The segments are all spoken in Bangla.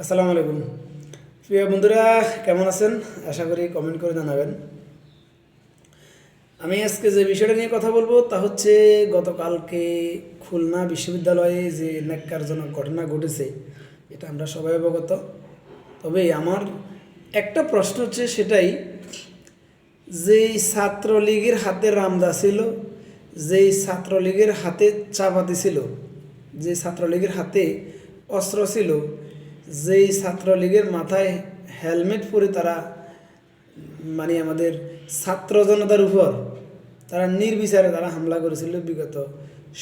আসসালামু আলাইকুম। প্রিয় বন্ধুরা, কেমন আছেন? আশা করি কমেন্ট করে জানাবেন। আমি আজকে যে বিষয়টা নিয়ে কথা বলব তা হচ্ছে গতকালকে খুলনা বিশ্ববিদ্যালয়ে যে ন্যাক্কারজনক ঘটনা ঘটেছে, এটা আমরা সবাই অবগত। তবে আমার একটা প্রশ্ন হচ্ছে সেটাই, যেই ছাত্রলীগের হাতে রামদা ছিল, যেই ছাত্রলীগের হাতে চাপাতি ছিল যে ছাত্রলীগের হাতে অস্ত্র ছিল যেই ছাত্রলীগের মাথায় হেলমেট পরে তারা মানে আমাদের ছাত্র জনতার উপর তারা নির্বিচারে তারা হামলা করেছিল বিগত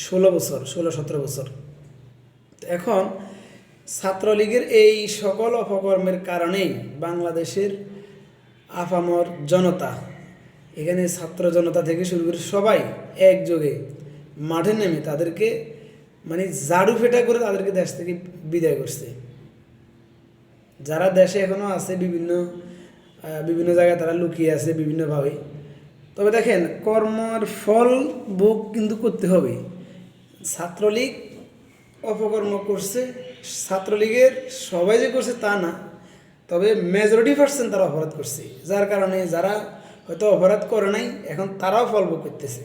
ষোলো বছর, ষোলো সতেরো বছর। এখন ছাত্রলীগের এই সকল অপকর্মের কারণেই বাংলাদেশের আপামর জনতা, এখানে ছাত্র জনতা থেকে শুরু করে সবাই একযোগে মাঠে নেমে তাদেরকে মানে জাড়ু ফেটা করে তাদেরকে দেশ থেকে বিদায় করছে। যারা দেশে এখনও আছে বিভিন্ন বিভিন্ন জায়গায় তারা লুকিয়ে আছে বিভিন্নভাবে। তবে দেখেন, কর্মর ফল ভোগ কিন্তু করতে হবে। ছাত্রলীগ অপকর্ম করছে, ছাত্রলীগের সবাই যে করছে তা না, তবে মেজরিটি পার্সেন্ট তারা অপরাধ করছে। যার কারণে যারা হয়তো অপরাধ করে নাই, এখন তারাও ফল ভোগ করতেছে।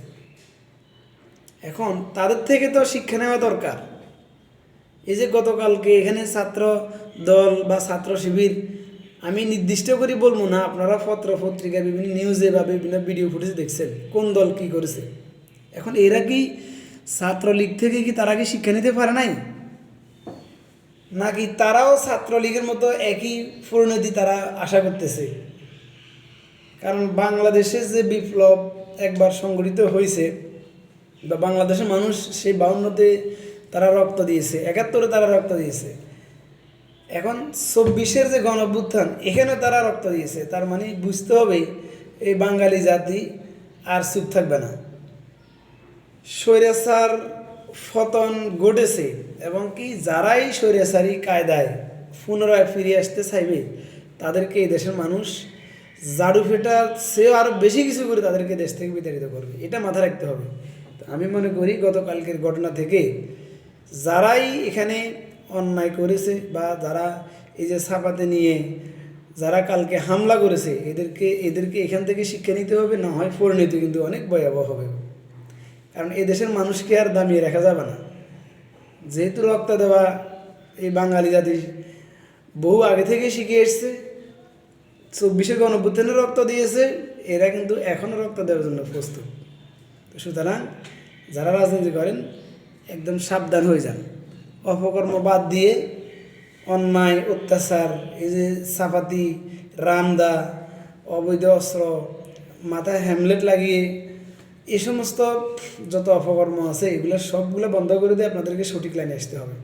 এখন তাদের থেকে তো শিক্ষা নেওয়া দরকার। এই যে গতকালকে এখানে ছাত্র দল বা ছাত্র শিবির, আমি নির্দিষ্ট করে বলব না, আপনারা পত্র পত্রিকা বিভিন্ন নিউজে বা বিভিন্ন ভিডিও ফুটেজ দেখছেন, কোন দল কি করেছে। এখন এরা কি ছাত্রলীগ থেকে কি তারা কি শিক্ষা নিতে পারে নাই? নাকি তারাও ছাত্রলীগের মতো একই পরিণতি তারা আশা করতেছে? কারণ বাংলাদেশে যে বিপ্লব একবার সংগঠিত হয়েছে, বা বাংলাদেশের মানুষ সেই বাউন্নতে তারা রক্ত দিয়েছে, একাত্তরে তারা রক্ত দিয়েছে। এখন চব্বিশের যে গণ এখানে তারা রক্ত দিয়েছে। তার মানে বুঝতে হবে, এই বাঙালি জাতি আর চুপ থাকবে না। স্বৈরাচার ফতন ঘটেছে এবং কি যারাই স্বৈরাচারী কায়দায় পুনরায় ফিরে আসতে চাইবে, তাদেরকে এই দেশের মানুষ জাড়ু ফেটার সেও আরও বেশি কিছু করে তাদেরকে দেশ থেকে বিতাড়িত করবে। এটা মাথায় রাখতে হবে। আমি মনে করি গতকালকের ঘটনা থেকে যারাই এখানে অন্যায় করেছে বা যারা এই যে ছাপাতে নিয়ে যারা কালকে হামলা করেছে, এদেরকে এদেরকে এখান থেকে শিক্ষা নিতে হবে, না হয় পরিণতি কিন্তু অনেক ভয়াবহ হবে। কারণ এই দেশের মানুষকে আর দামিয়ে রাখা যাবে না। যেহেতু রক্ত দেওয়া এই বাঙালি জাতি বহু আগে থেকে শিখে এসছে, চব্বিশে গণভ্যুত্থানে রক্ত দিয়েছে, এরা কিন্তু এখনও রক্ত দেওয়ার জন্য প্রস্তুত। সুতরাং যারা রাজনীতি করেন, একদম সাবধান হয়ে যান। অপকর্ম বাদ দিয়ে অন্যায়, অত্যাচার, এই যে চাপাতি, রামদা, অবৈধ অস্ত্র, মাথায় হ্যামলেট লাগিয়ে এই সমস্ত যত অপকর্ম আছে, এগুলো সবগুলো বন্ধ করে দিয়ে আপনাদেরকে সঠিক লাইনে আসতে হবে।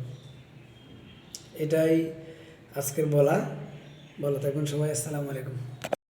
এটাই আজকের বলা। ভালো থাকবেন সবাই, আসসালামু আলাইকুম।